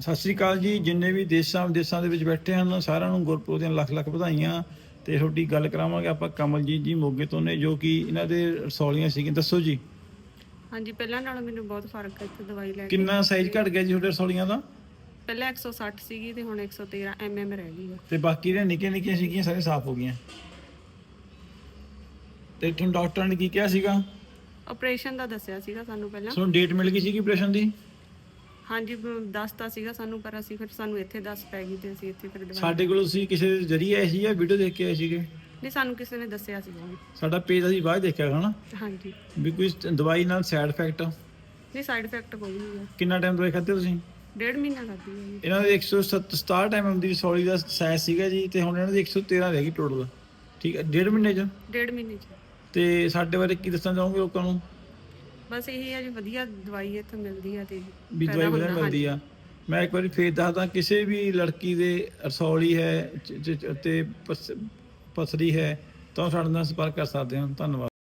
ਸਤਿ ਸ੍ਰੀ ਅਕਾਲ ਜੀ ਜਿੰਨੇ ਵੀ ਦੇਸ਼ਾਂ ਵਿਦੇਸ਼ਾਂ ਦੇ ਵਿੱਚ ਬੈਠੇ ਹਨ ਸਾਰਿਆਂ ਨੂੰ ਗੁਰਪੁਰਬ ਦੀਆਂ ਲੱਖ ਲੱਖ ਵਧਾਈਆਂ ਤੇ ਤੁਹਾਡੀ ਗੱਲ ਕਰਾਵਾਂਗੇ ਆਪਾਂ ਕਮਲਜੀਤ ਜੀ ਮੋਗੇ ਤੋਂ ਨੇ ਜੋ ਕਿ ਇਹਨਾਂ ਦੇ ਰਸੌਲੀਆਂ ਸੀਗੀਆਂ। ਦੱਸੋ ਜੀ। ਹਾਂਜੀ ਪਹਿਲਾਂ ਨਾਲੋਂ ਮੈਨੂੰ ਬਹੁਤ ਫ਼ਰਕ ਹੈ ਇੱਥੇ ਦਵਾਈ ਲੈ ਕੇ। ਕਿੰਨਾ ਸਾਈਜ਼ ਘਟ ਗਿਆ ਜੀ ਤੁਹਾਡੇ ਰਸੌਲੀਆਂ ਦਾ? ਪਹਿਲਾਂ 160 ਸੀਗੀ ਤੇ ਹੁਣ 113 ਐਮਐਮ ਰਹਿ ਗਈ ਹੈ ਤੇ ਬਾਕੀ ਦੇ ਨਿੱਕੀਆਂ ਨਿੱਕੀਆਂ ਸੀਗੀਆਂ ਸਾਰੇ ਸਾਫ਼ ਹੋ ਗਈਆਂ। ਤੇ ਤੁਹਾਨੂੰ ਡਾਕਟਰ ਨੇ ਕੀ ਕਿਹਾ ਸੀਗਾ? ਆਪਰੇਸ਼ਨ ਦਾ ਦੱਸਿਆ ਸੀਗਾ ਸਾਨੂੰ ਪਹਿਲਾਂ। ਤੁਹਾਨੂੰ ਡੇਟ ਮਿਲ ਗਈ ਸੀਗੀ ਆਪਰੇਸ਼ਨ ਦੀ? ਹਾਂਜੀ ਬ- ਦੱਸਤਾ ਸੀਗਾ ਸਾਨੂੰ ਪਰ ਅਸੀਂ ਫਿਰ ਸਾਨੂੰ ਇੱਥੇ ਦੱਸ ਪੈ ਗਈ ਤੇ ਅਸੀਂ ਇੱਥੇ ਫਿਰ ਸਾਡੇ ਕੋਲ ਤੁਸੀਂ ਕਿਸੇ ਦੇ ਜਰੀਏ ਆਏ ਸੀ ਜਾਂ ਵੀਡੀਓ ਦੇਖ ਕੇ ਆਏ ਸੀਗੇ? ਨਹੀਂ ਸਾਨੂੰ ਕਿਸੇ ਨੇ ਦੱਸਿਆ ਸੀਗਾ ਸਾਡਾ ਪੇਜ ਅਸੀਂ ਬਾਅਦ ਦੇਖਿਆ ਹਨਾ ਹਾਂਜੀ। ਵੀ ਕੋਈ ਦਵਾਈ ਨਾਲ ਸਾਈਡ ਇਫੈਕਟ ਨਹੀਂ ਸਾਈਡ ਇਫੈਕਟ ਕੋਈ ਨਹੀਂ ਹੈ ਕਿੰਨਾ ਟਾਈਮ ਦਵਾਈ ਖਾਧੀ ਤੁਸੀਂ? ਡੇਢ ਮਹੀਨਾ ਕਰਦੀ ਹੈ। ਜੀ ਇਹਨਾਂ ਦੇ 167 ਐਮਐਮ ਦੀ ਸੌਲੀ ਦਾ ਸਾਈਜ਼ ਸੀਗਾ ਜੀ ਤੇ ਹੁਣ ਇਹਨਾਂ ਦੀ 113 ਰਹਿ ਗਈ ਟੋਟਲ ਠੀਕ ਹੈ ਡੇਢ ਮਹੀਨੇ ਚ? ਡੇਢ ਮਹੀਨੇ ਚ। ਤੇ ਸਾਡੇ ਬਾਰੇ ਕੀ ਦੱਸਣਾ ਚਾਹੋਗੇ ਲੋਕਾਂ ਨੂੰ? ਬਸ ਇਹੀ ਹੈ ਜੀ ਵਧੀਆ ਦਵਾਈ ਇੱਥੇ ਮਿਲਦੀ ਹੈ ਤੇ ਵੀ ਦਵਾਈ ਵਧੀਆ ਮਿਲਦੀ ਆ। ਮੈਂ ਇੱਕ ਵਾਰੀ ਫੇਰ ਦੱਸਦਾ ਕਿਸੇ ਵੀ ਲੜਕੀ ਦੇ ਰਸੌਲੀ ਹੈ ਤੇ ਪਸ- ਪਸਰੀ ਹੈ ਤਾਂ ਸਾਡੇ ਨਾਲ ਸੰਪਰਕ ਕਰ ਸਕਦੇ ਹੋ ਧੰਨਵਾਦ।